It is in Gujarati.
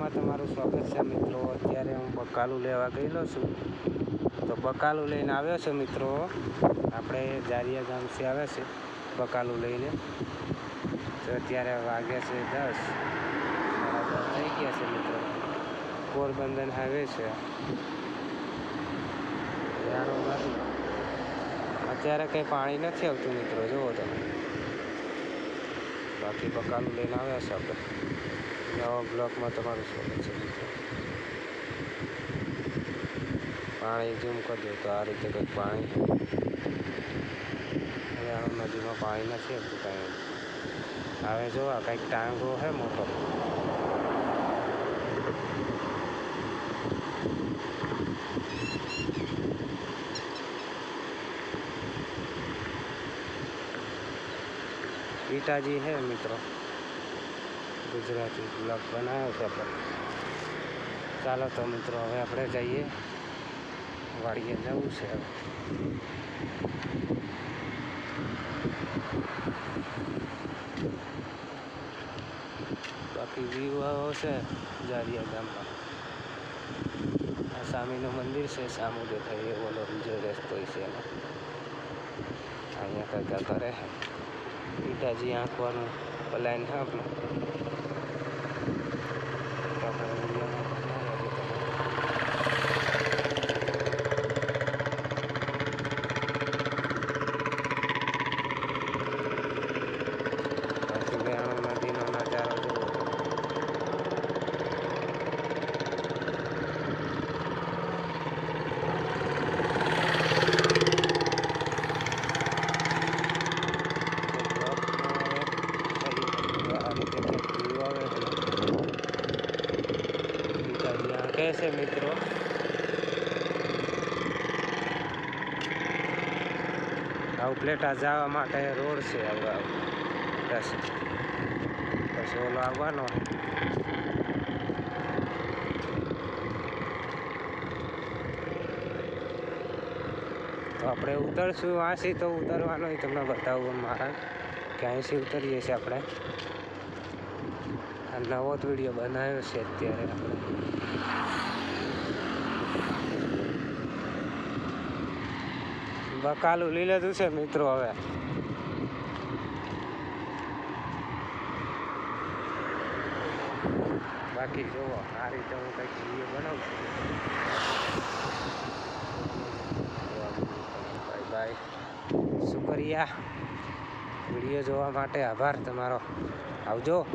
માં તમારું સ્વાગત છે મિત્રો. અત્યારે હું બકાલું લેવા ગયેલો છું. તો બકાલું લઈને આવ્યો છે મિત્રો. આપણે જારિયા ગામથી આવ્યા છે બકાલું લઈને. તો અત્યારે વાગ્યા છે દસ. થઈ ગયા છે મિત્રો. પોરબંદર હાઈવે છે. અત્યારે કંઈ પાણી નથી આવતું મિત્રો. જુઓ તમે. બાકી બકાલું લઈને આવ્યા છે આપણે. નવા બ્લોકમાં તમારું સ્વાગત છે મિત્રો. પાણી ઝૂમ કરી દો તો આ રીતે કંઈક પાણી. હવે નદીમાં પાણી નથી હતું કાંઈ. હવે જો કંઈક ટાંગો છે મોટો. પિતાજી હે મિત્રો. ગુજરાતી બ્લોગ બનાવ્યો છે આપણે. ચાલો તો મિત્રો, હવે આપણે જઈએ. વાડીએ જવું છે બાકી વ્યૂ છે જારિયા ગામમાં. આ સામેનું મંદિર છે, સામું દેખાય એ ઓલો બીજો રસ્તો છે એનો. અહીંયા કરતા કરે પિતાજી આંખવાનું પ્લાન હા આપણો. Okay. છે મિત્રો આવું પ્લેટા જવા માટે રોડ છે હવે. પછી ઓલો આવવાનો. તો આપણે ઉતરશું. વાંસી તો ઉતરવાનો તમને બતાવું. મારા. ક્યાંયથી ઉતરીએ છીએ આપણે. નવો જ વીડિયો બનાવ્યો છે અત્યારે. આપણે બકાલું લઈ લીધું છે મિત્રો હવે. બાકી જુઓ આ રીતે હું કંઈક વીડિયો બનાવું છું. Bye bye. શુક્રિયા. વીડિયો જોવા માટે આભાર તમારો. આવજો.